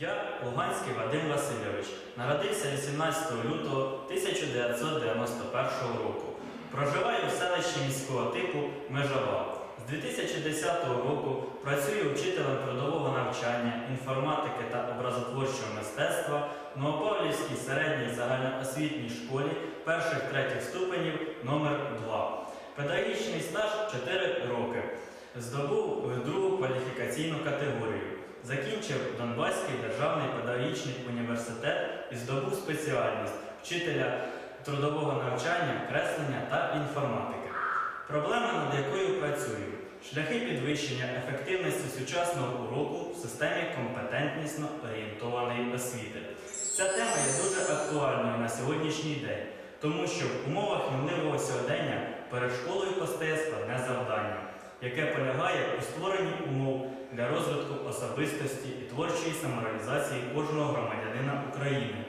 Я Луганський Вадим Васильович. Народився 18 лютого 1991 року. Проживаю в селищі міського типу Межова. З 2010 року працюю вчителем трудового навчання, інформатики та образотворчого мистецтва в Новопавлівській середній загальноосвітній школі перших третіх ступенів номер 2 Педагогічний стаж 4 роки. Здобув другу кваліфікаційну категорію. Закінчив Донбаський державний педагогічний університет і здобув спеціальність вчителя трудового навчання, креслення та інформатики. Проблема, над якою працюю, шляхи підвищення ефективності сучасного уроку в системі компетентнісно орієнтованої освіти. Ця тема є дуже актуальною на сьогоднішній день, тому що в умовах мінливого сьогодення перед школою постає складне завдання, яке полягає у створенні умов для розвитку особистості і творчої самореалізації кожного громадянина України,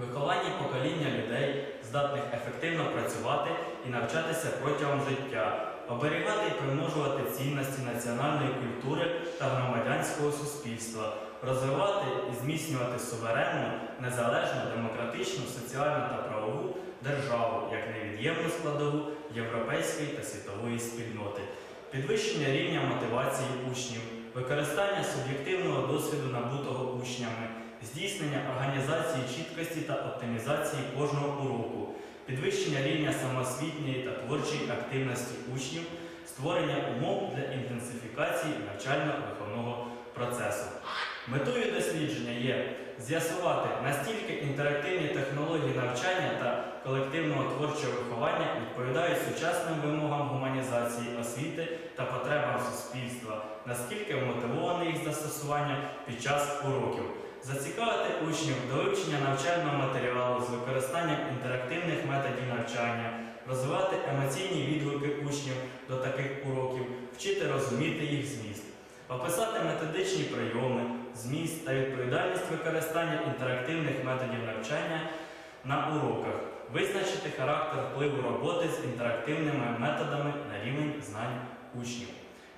вихованні покоління людей, здатних ефективно працювати і навчатися протягом життя, оберігати і примножувати цінності національної культури та громадянського суспільства, розвивати і зміцнювати суверенну, незалежну, демократичну, соціальну та правову державу як невід'ємну складову європейської та світової спільноти, підвищення рівня мотивації учнів, використання суб'єктивного досвіду набутого учнями, здійснення організації чіткості та оптимізації кожного уроку, підвищення рівня самосвітньої та творчої активності учнів, створення умов для інтенсифікації навчально-виховного процесу. Метою дослідження є з'ясувати, настільки інтерактивні технології навчання та колективного творчого виховання відповідають сучасним вимогам гуманізації освіти та потребам суспільства, наскільки вмотивоване їх застосування під час уроків, зацікавити учнів до вивчення навчального матеріалу з використанням інтерактивних методів навчання, розвивати емоційні відгуки учнів до таких уроків, вчити розуміти їх зміст. Описати методичні прийоми, зміст та відповідальність використання інтерактивних методів навчання на уроках, визначити характер впливу роботи з інтерактивними методами на рівень знань учнів.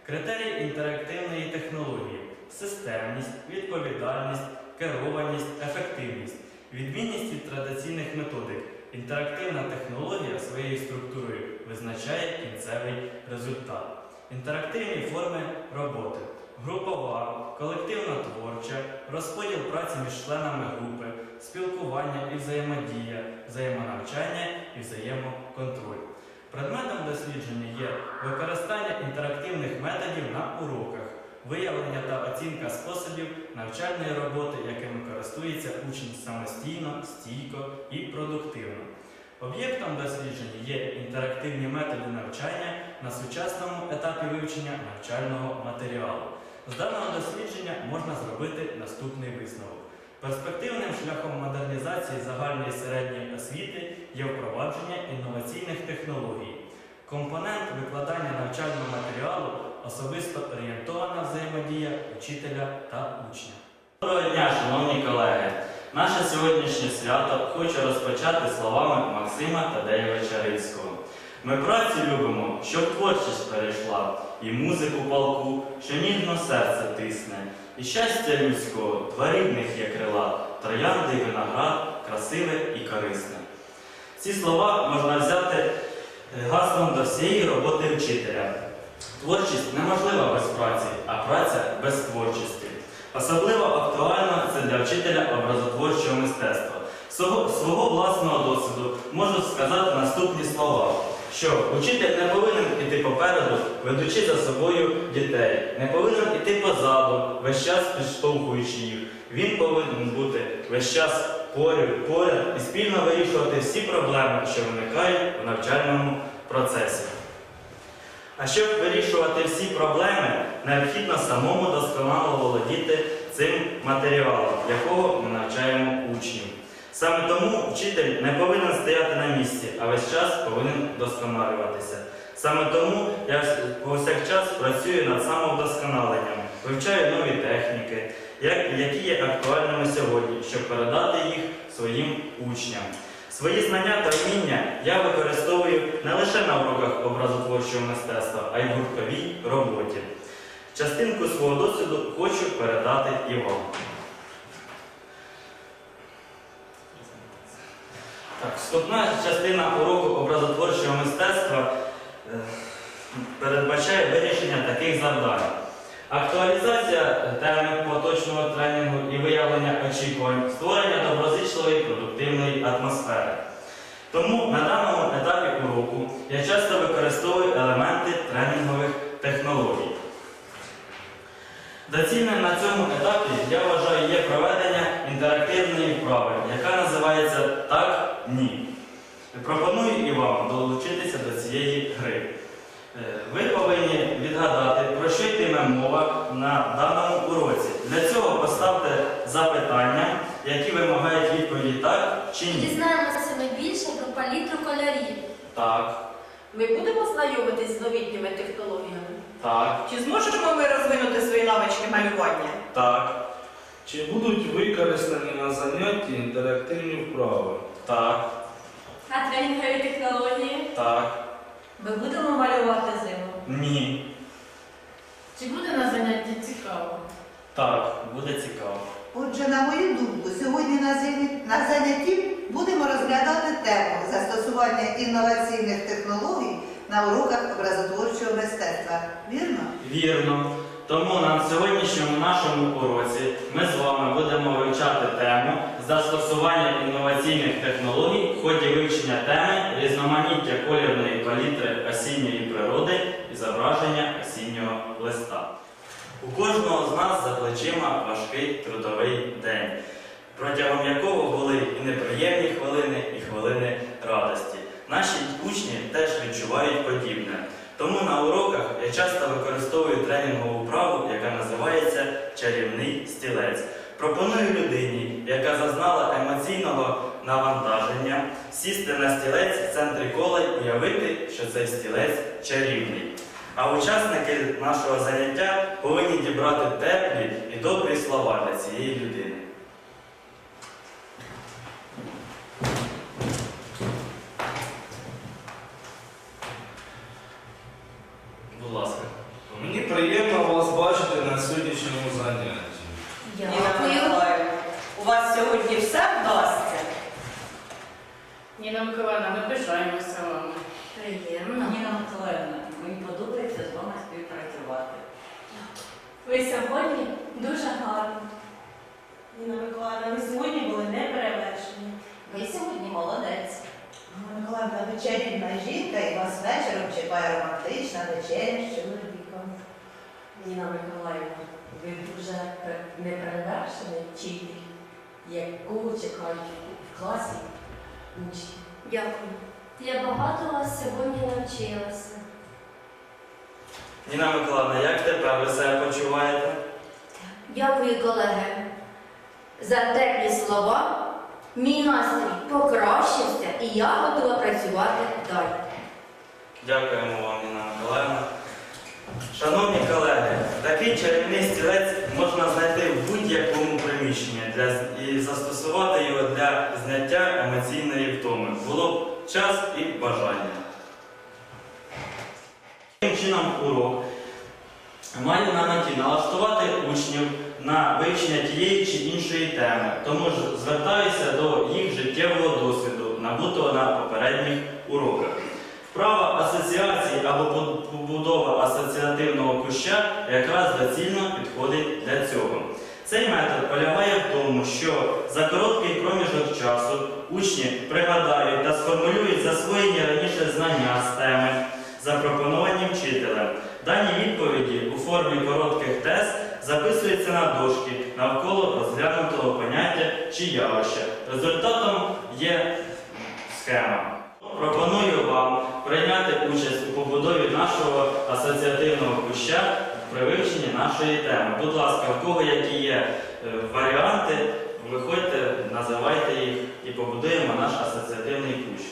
Критерії інтерактивної технології системність, відповідальність, керованість, ефективність, відмінність від традиційних методик. Інтерактивна технологія своєю структурою визначає кінцевий результат. Інтерактивні форми роботи. Групова, колективно-творча, розподіл праці між членами групи, спілкування і взаємодія, взаємонавчання і взаємоконтроль. Предметом дослідження є використання інтерактивних методів на уроках, виявлення та оцінка способів навчальної роботи, якими користується учень самостійно, стійко і продуктивно. Об'єктом дослідження є інтерактивні методи навчання на сучасному етапі вивчення навчального матеріалу. З даного дослідження можна зробити наступний висновок. Перспективним шляхом модернізації загальної середньої освіти є впровадження інноваційних технологій. Компонент викладання навчального матеріалу особисто орієнтована взаємодія учителя та учня. Доброго дня, шановні колеги! Наше сьогоднішнє свято хочу розпочати словами Максима Тадеєвича Рильського. Ми працю любимо, щоб творчість перейшла, і музику палку, що ніжно серце тисне, і щастя людського, два є крила, троянди й виноград, красиве і корисне. Ці слова можна взяти е, гаслом до всієї роботи вчителя. Творчість неможлива без праці, а праця без творчості. Особливо актуально це для вчителя образотворчого мистецтва. Свого, свого власного досвіду можу сказати наступні слова, що учитель не повинен іти попереду, ведучи за собою дітей, не повинен іти позаду, весь час підштовхуючи їх. Він повинен бути весь час поряд, поряд і спільно вирішувати всі проблеми, що виникають в навчальному процесі. А щоб вирішувати всі проблеми, необхідно самому досконало володіти цим матеріалом, якого ми навчаємо учнів. Саме тому вчитель не повинен стояти на місці, а весь час повинен вдосконалюватися. Саме тому я повсякчас працюю над самовдосконаленням, вивчаю нові техніки, які є актуальними сьогодні, щоб передати їх своїм учням. Свої знання та вміння я використовую не лише на уроках образотворчого мистецтва, а й в гуртовій роботі. Частинку свого досвіду хочу передати і вам. Так, вступна частина уроку образотворчого мистецтва е, передбачає вирішення таких завдань. Актуалізація теми поточного тренінгу і виявлення очікувань, створення доброзичливої продуктивної атмосфери. Тому на даному етапі уроку я часто використовую елементи тренінгових технологій. Доцільним на цьому етапі я вважаю є проведення інтерактивної вправи, яка називається Так, ні. Пропоную і вам долучитися до цієї гри. Е, Ви повинні відгадати, про що йтиме мова на даному уроці. Для цього поставте запитання, які вимагають відповіді так чи ні. Дізнаємося ми більше про палітру кольорів. Так, Ми будемо знайомитись з новітніми технологіями. так, Чи зможемо ми розвинути свої навички малювання? так, Чи будуть використані на занятті інтерактивні вправи? Так, А тренінгові технології? так, Ми будемо малювати зиму. ні. Чи буде на занятті цікаво? Так, буде цікаво. Отже, на мою думку, сьогодні на заня- на занятті будемо розглядати тему застосування інноваційних технологій на уроках образотворчого мистецтва. Вірно? Вірно. Тому на сьогоднішньому нашому уроці ми з вами будемо вивчати тему застосування інноваційних технологій в ході вивчення теми різноманіття кольорної палітри осінньої природи і зображення осіннього листа. У кожного з нас за плечима важкий трудовий день, протягом якого були і неприємні хвилини, і хвилини радості. Наші учні теж відчувають подібне. Тому на уроках я часто використовую тренінгову вправу, яка називається чарівний стілець. Пропоную людині, яка зазнала емоційного навантаження, сісти на стілець в центрі кола і уявити, що цей стілець чарівний. А учасники нашого заняття повинні дібрати теплі і добрі слова для цієї людини. Будь ласка. Мені приємно вас бачити на сьогоднішньому занятті. Ніна Миколаївна, у вас сьогодні все вдасться? Ніна Миколаївна, ми пишаємося вами. Приємно. Ніна Миколаївна, мені подобається з вами співпрацювати. Ви сьогодні дуже гарні. Ніна Миколаївна, ви сьогодні були неперевершені. Ви сьогодні молодець. Ганна Миколаївна, ви чарівна жінка і вас вечором чекає романтична вечеря з чоловіком. Ніна Миколаївна, ви дуже пер- неперевершений вчитель, якого чекають в класі учні. Дякую. Я багато вас сьогодні навчилася. Ніна Миколаївна, як тепер ви себе почуваєте? Дякую, колеги, за теплі слова. Мій настрій покращився і я готова працювати далі. Дякуємо вам, Ніна Миколаївна. Шановні колеги, такий чарівний стілець можна знайти в будь-якому приміщенні для, і застосувати його для зняття емоційної втоми. Було б час і бажання. Таким чином урок маю на меті налаштувати учнів на вивчення тієї чи іншої теми, тому ж звертаюся до їх життєвого досвіду, набутого на попередніх уроках. Вправа асоціації або побудова асоціативного куща якраз доцільно підходить для цього. Цей метод полягає в тому, що за короткий проміжок часу учні пригадають та сформулюють засвоєні раніше знання з теми, запропоновані вчителем. Дані відповіді у формі коротких тез записуються на дошки навколо розглянутого поняття чи явища. Результатом є схема. Пропоную вам прийняти участь у побудові нашого асоціативного куща при вивченні нашої теми. Будь ласка, в кого які є е, варіанти, виходьте, називайте їх і побудуємо наш асоціативний кущ.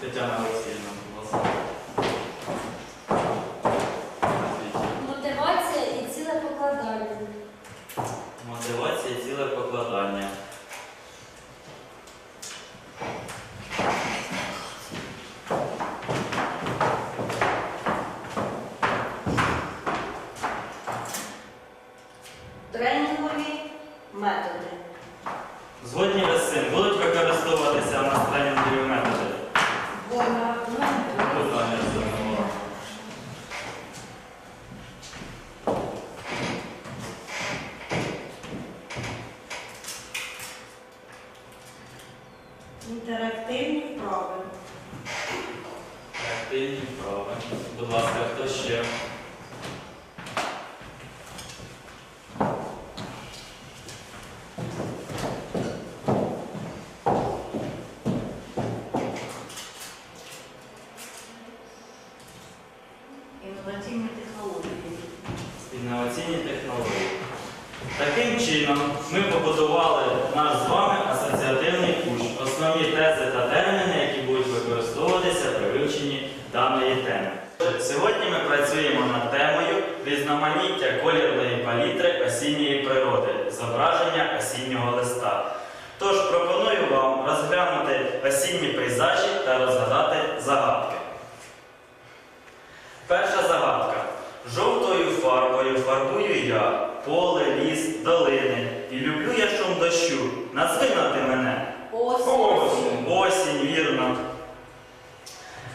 Тетяна Олексіївна, будь ласка. Назвіть. Мотивація і ціле покладання. Мотивація і ціле покладання. Тренінгові методи. Згодні ви з цим будуть використовуватися на тренінгові методи. Питання звернуло. Інтерактивні вправи. Активні вправи. Будь ласка, хто ще? Інноваційні технології. Інноваційні технології. Таким чином, ми побудували наш з вами асоціативний курс, основні тези та терміни, які будуть використовуватися при вивченні даної теми. Сьогодні ми працюємо над темою колірної палітри осінньої природи, зображення осіннього листа. Тож пропоную вам розглянути осінні пейзажі та розгадати загадки. Перша загадка. Жовтою фарбою фарбую я поле, ліс, долини. І люблю я шум дощу. Назви на ти мене. Осінь. Осінь, вірно.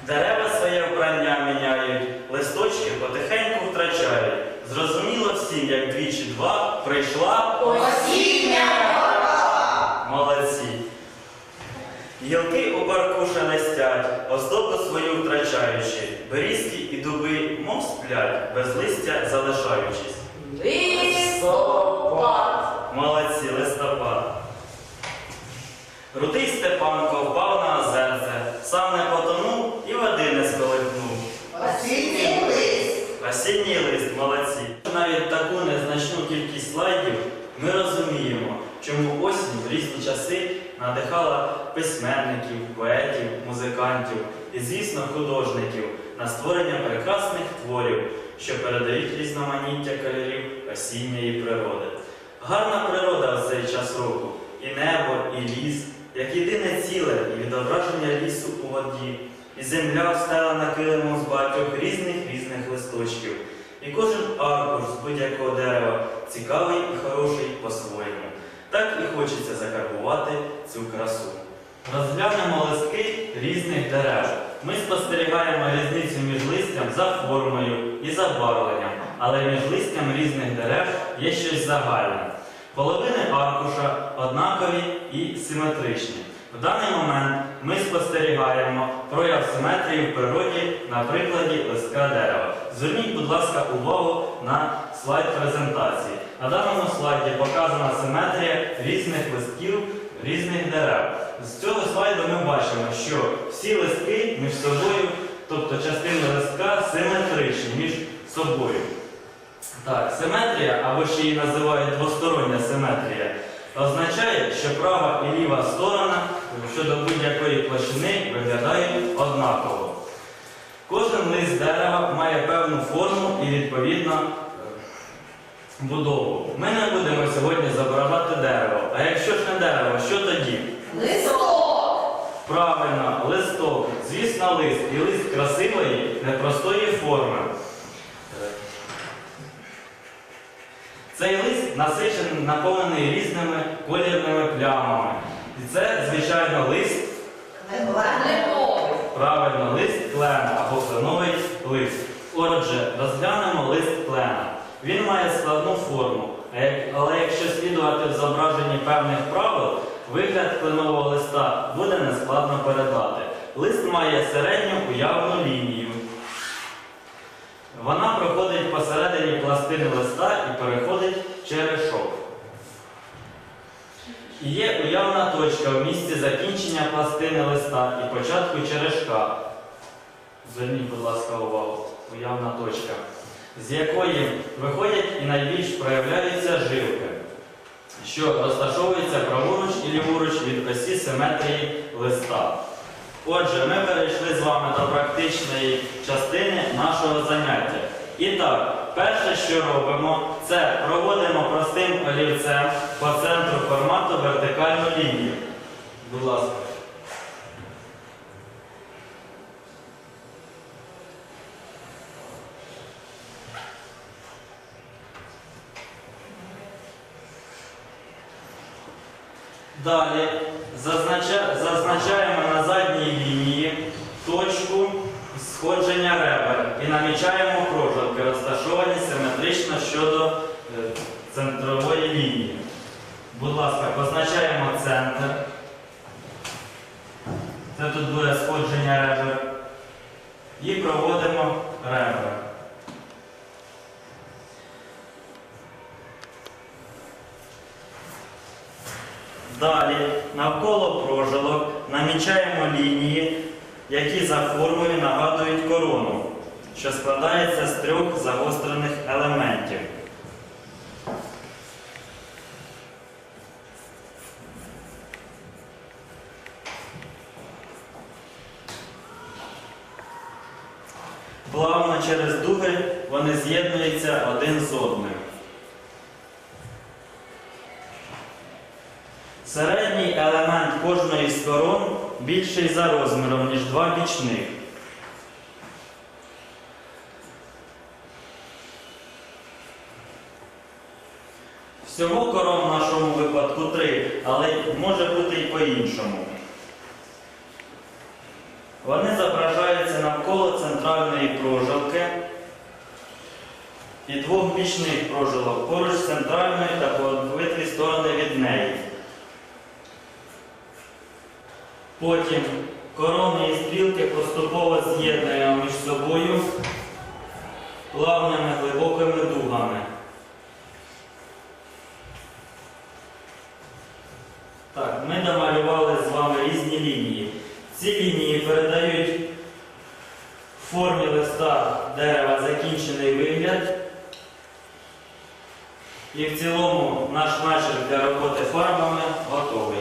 Дерева своє вбрання міняють, листочки потихеньку втрачають. Зрозуміло всім, як двічі два прийшла Молодці. Гілки у барку шелестять, оздобу свою втрачаючи, берізки і дуби, мов сплять, без листя залишаючись. Листопад. Молодці, листопад. Рудий Степанко впав на озерце, сам не потонув і води не сколихнув. Осінній лист. Осінній лист, молодці. Навіть таку незначну кількість слайдів ми розуміємо, чому осінь в різні часи надихала письменників, поетів, музикантів і, звісно, художників на створення прекрасних творів, що передають різноманіття кольорів осінньої природи. Гарна природа в цей час року, і небо, і ліс, як єдине ціле, і відображення лісу у воді, і земля встелена килимом з багатьох різних різних листочків. І кожен аркуш з будь-якого дерева цікавий і хороший по-своєму. Так і хочеться закарбувати цю красу. Розглянемо листки різних дерев. Ми спостерігаємо різницю між листям за формою і забарвленням, але між листям різних дерев є щось загальне. Половини аркуша однакові і симетричні. В даний момент ми спостерігаємо прояв симетрії в природі на прикладі листка дерева. Зверніть, будь ласка, увагу на слайд презентації. На даному слайді показана симетрія різних листків різних дерев. З цього слайду ми бачимо, що всі листки між собою, тобто частини листка, симетричні між собою. Так, симетрія, або ще її називають двостороння симетрія, означає, що права і ліва сторона щодо будь-якої площини виглядають однаково. Кожен лист дерева має певну форму і відповідно будову. Ми не будемо сьогодні зображати дерево. А якщо ж не дерево, що тоді? Листок. Правильно, листок. Звісно, лист. І лист красивої, непростої форми. Цей лист насичений, наповнений різними колірними плямами. І це, звичайно, лист, правильно, лист клена або кленовий лист. Отже, розглянемо лист клена. Він має складну форму, але якщо слідувати в зображенні певних правил, вигляд кленового листа буде нескладно передати. Лист має середню уявну лінію. Вона проходить посередині пластини листа і переходить через шов. Є уявна точка в місці закінчення пластини листа і початку черешка. Зверніть, будь ласка, увагу. Уявна точка, з якої виходять і найбільш проявляються жилки, що розташовуються праворуч і ліворуч від осі симетрії листа. Отже, ми перейшли з вами до практичної частини нашого заняття. І так, перше, що робимо, це проводимо простим олівцем по центру формату вертикальну лінію. Будь ласка. Далі зазначаємо на задній лінії точку сходження ребер і намічаємо прожилки, розташовані симетрично щодо е, центрової лінії. Будь ласка, позначаємо центр. Це тут буде сходження ребер. І проводимо ребра. Далі навколо прожилок намічаємо лінії, які за формою нагадують корону, що складається з трьох загострених елементів. Плавно через дуги вони з'єднуються один з одним. Середній елемент кожної з корон більший за розміром, ніж два бічних. Всього корон в нашому випадку три, але може бути і по-іншому. Вони зображаються навколо центральної прожилки і двох бічних прожилок поруч з центральною та по обидві сторони від неї. Потім корони і стрілки поступово з'єднуємо між собою плавними глибокими дугами. Так, ми намалювали з вами різні лінії. Ці лінії передають в формі листа дерева закінчений вигляд. І в цілому наш начерк для роботи фарбами готовий.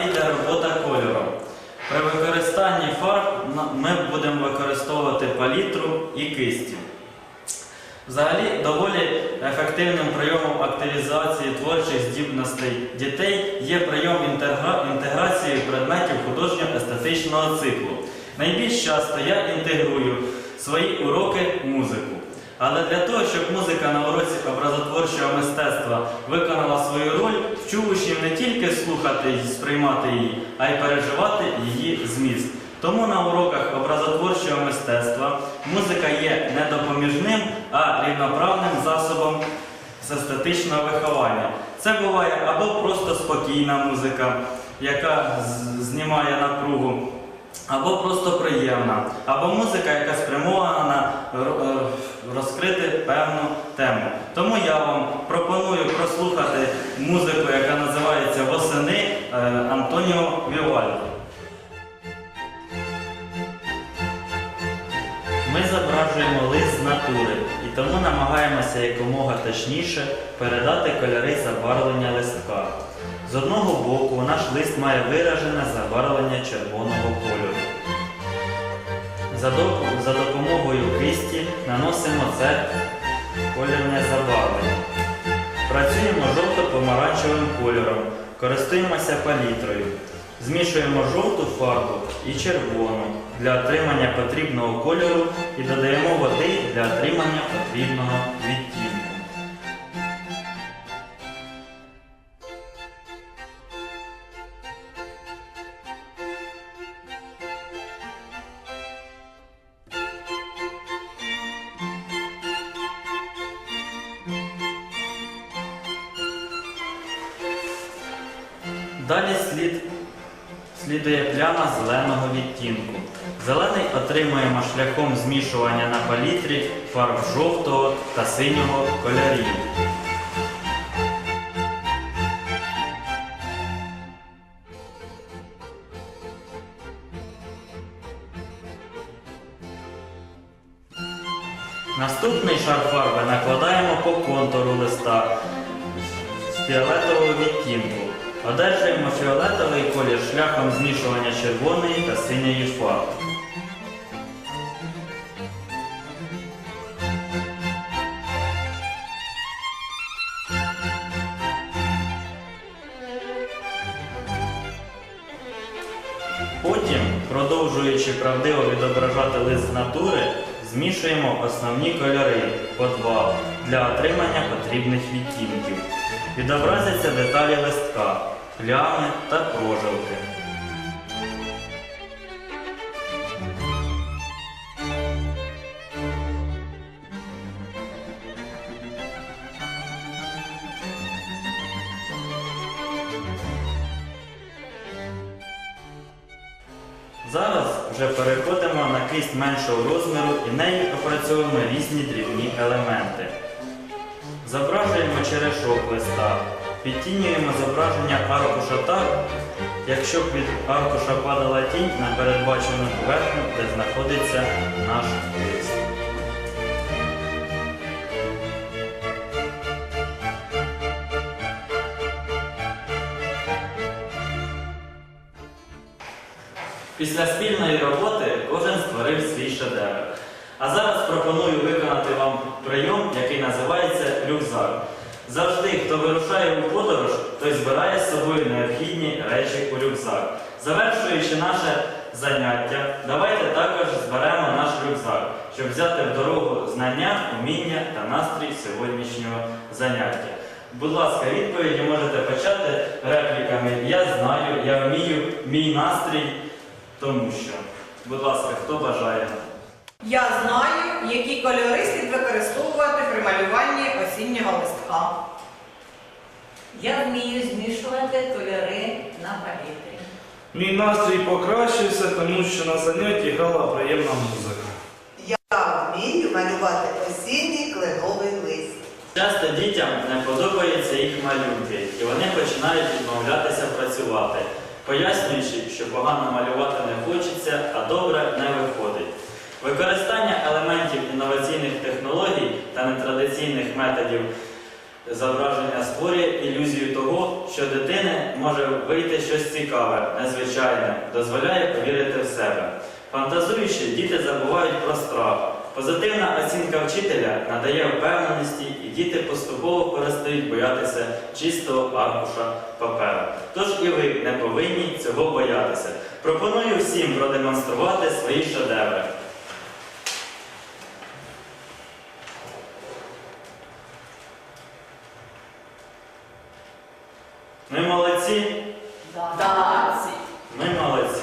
Йде робота кольором. При використанні фарб на- ми будемо використовувати палітру і кисті. Взагалі, доволі ефективним прийомом активізації творчих здібностей дітей є прийом інтегра- інтеграції предметів художньо-естетичного циклу. Найбільш часто я інтегрую свої уроки музику. Але для того, щоб музика на уроці образотворчого мистецтва виконала свою роль, вчу учнів не тільки слухати і сприймати її, а й переживати її зміст. Тому на уроках образотворчого мистецтва музика є не допоміжним, а рівноправним засобом з естетичного виховання. Це буває або просто спокійна музика, яка знімає напругу, або просто приємна, або музика, яка спрямована на е, розкрити певну тему. Тому я вам пропоную прослухати музику, яка називається Восени е, Антоніо Вівальді. Ми зображуємо лист з натури і тому намагаємося якомога точніше передати кольори забарвлення листка. З одного боку наш лист має виражене забарвлення червоного кольору. За, допомогою кисті наносимо це кольорне забарвлення. Працюємо жовто-помаранчевим кольором, користуємося палітрою. Змішуємо жовту фарбу і червону для отримання потрібного кольору і додаємо води для отримання потрібного відтінку. Далі слід, слідує пляма зеленого відтінку. Зелений отримуємо шляхом змішування на палітрі фарб жовтого та синього кольорів. Фіолетовий колір шляхом змішування червоної та синьої фарб. Потім, продовжуючи правдиво відображати лист з натури, змішуємо основні кольори по два для отримання потрібних відтінків. Відобразяться деталі листка, плями та прожилки. Зараз вже переходимо на кисть меншого розміру і нею опрацьовуємо різні дрібні елементи. Зображуємо черешок листа, підтінюємо зображення аркуша так, якщо б від аркуша падала тінь на передбачену поверхню, де знаходиться наш лист. Після спільної роботи кожен створив свій шедевр. А зараз пропоную виконати вам прийом, який називається рюкзак. Завжди, хто вирушає у подорож, той збирає з собою необхідні речі у рюкзак. Завершуючи наше заняття, давайте також зберемо наш рюкзак, щоб взяти в дорогу знання, уміння та настрій сьогоднішнього заняття. Будь ласка, відповіді можете почати репліками Я знаю, я вмію, мій настрій, тому що. Будь ласка, хто бажає? Я знаю, які кольори слід використовувати при малюванні осіннього листка. Я вмію змішувати кольори на палітрі. Мій настрій покращився, тому що на занятті грала приємна музика. Я вмію малювати осінній кленовий лист. Часто дітям не подобаються їх малюнки, і вони починають відмовлятися працювати, пояснюючи, що погано малювати не хочеться, а добре не виходить. Використання елементів інноваційних технологій та нетрадиційних методів зображення створює ілюзію того, що дитини може вийти щось цікаве, незвичайне, дозволяє повірити в себе. Фантазуючи, діти забувають про страх. Позитивна оцінка вчителя надає впевненості, і діти поступово перестають боятися чистого аркуша паперу. Тож і ви не повинні цього боятися. Пропоную всім продемонструвати свої шедеври. Ми молодці, Так. ми молодці.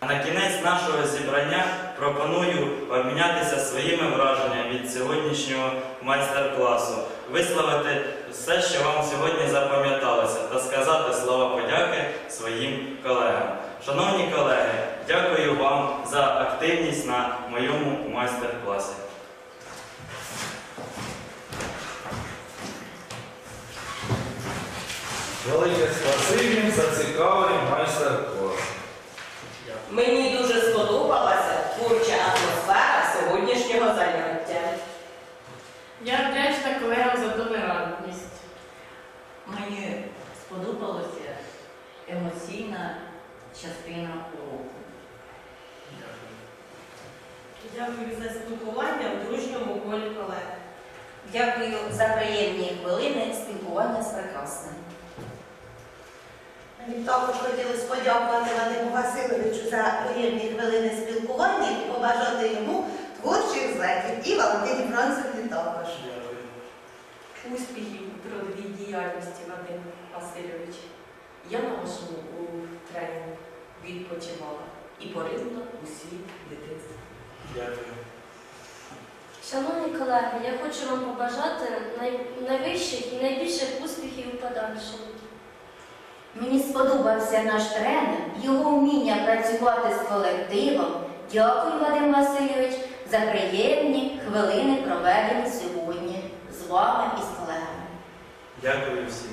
А на кінець нашого зібрання пропоную обмінятися своїми враженнями від сьогоднішнього майстер-класу, висловити все, що вам сьогодні запам'яталося, та сказати слова подяки своїм колегам. Шановні колеги, дякую вам за активність на моєму майстер-класі. Велике спасибі за цікавий майстер-клас. Мені дуже сподобалася творча атмосфера сьогоднішнього заняття. Я вдячна колегам за толерантність. Мені сподобалася емоційна частина уроку. Дякую за спілкування в дружньому колі колег. Дякую за приємні хвилини спілкування з прекрасним. Мені також хотілося подякувати Вадиму Васильовичу за приємні хвилини спілкування і побажати йому творчих злетів. І Валентині Францевні також. Успіхів у трудовій діяльності, Вадим Васильович. Я на вашому у тренінгу відпочивала і поринула у світ дитинства. Дякую. Шановні колеги, я хочу вам побажати най- найвищих і найбільших успіхів у подальшому. Мені сподобався наш тренер, його вміння працювати з колективом. Дякую, Вадим Васильович, за приємні хвилини, проведені сьогодні з вами і з колегами. Дякую всім.